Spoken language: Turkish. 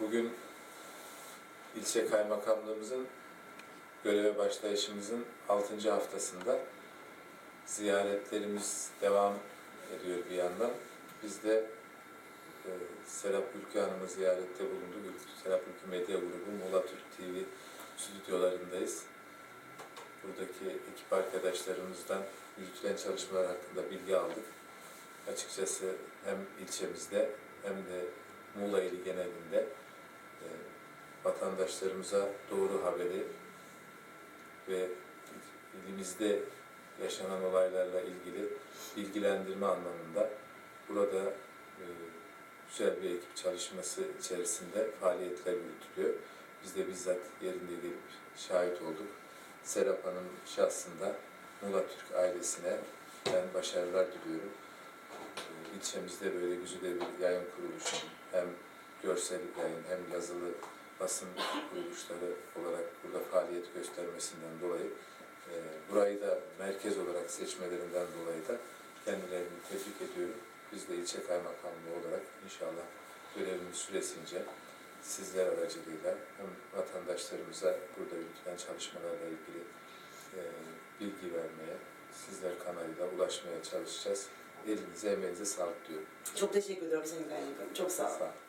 Bugün ilçe kaymakamlığımızın göreve başlayışımızın 6. haftasında ziyaretlerimiz devam ediyor bir yandan. Biz de e, Serap Ülkü Hanım'ı ziyarette bulunduk. Serap Ülkü Medya Grubu Muğla Türk TV stüdyolarındayız. Buradaki ekip arkadaşlarımızdan yürütülen çalışmalar hakkında bilgi aldık. Açıkçası hem ilçemizde hem de Muğla ili genelinde vatandaşlarımıza doğru haberi ve ilimizde yaşanan olaylarla ilgili bilgilendirme anlamında burada e, güzel bir ekip çalışması içerisinde faaliyetler yürütülüyor. Biz de bizzat yerinde gelip şahit olduk. Serap Hanım şahsında Muğla Türk ailesine ben başarılar diliyorum. E, İlçemizde böyle güzide bir yayın kuruluşu hem görsel yayın hem yazılı basın kuruluşları olarak burada faaliyet göstermesinden dolayı e, burayı da merkez olarak seçmelerinden dolayı da kendilerini tebrik ediyorum. Biz de ilçe kaymakamlığı olarak inşallah görevimiz süresince sizler aracılığıyla hem vatandaşlarımıza burada yürütülen çalışmalarla ilgili e, bilgi vermeye, sizler kanalıyla ulaşmaya çalışacağız. Elinize, emeğinize sağlık diyorum. Çok teşekkür ediyorum Sayın Kaymakam. Çok sağ olun. Sağ olun.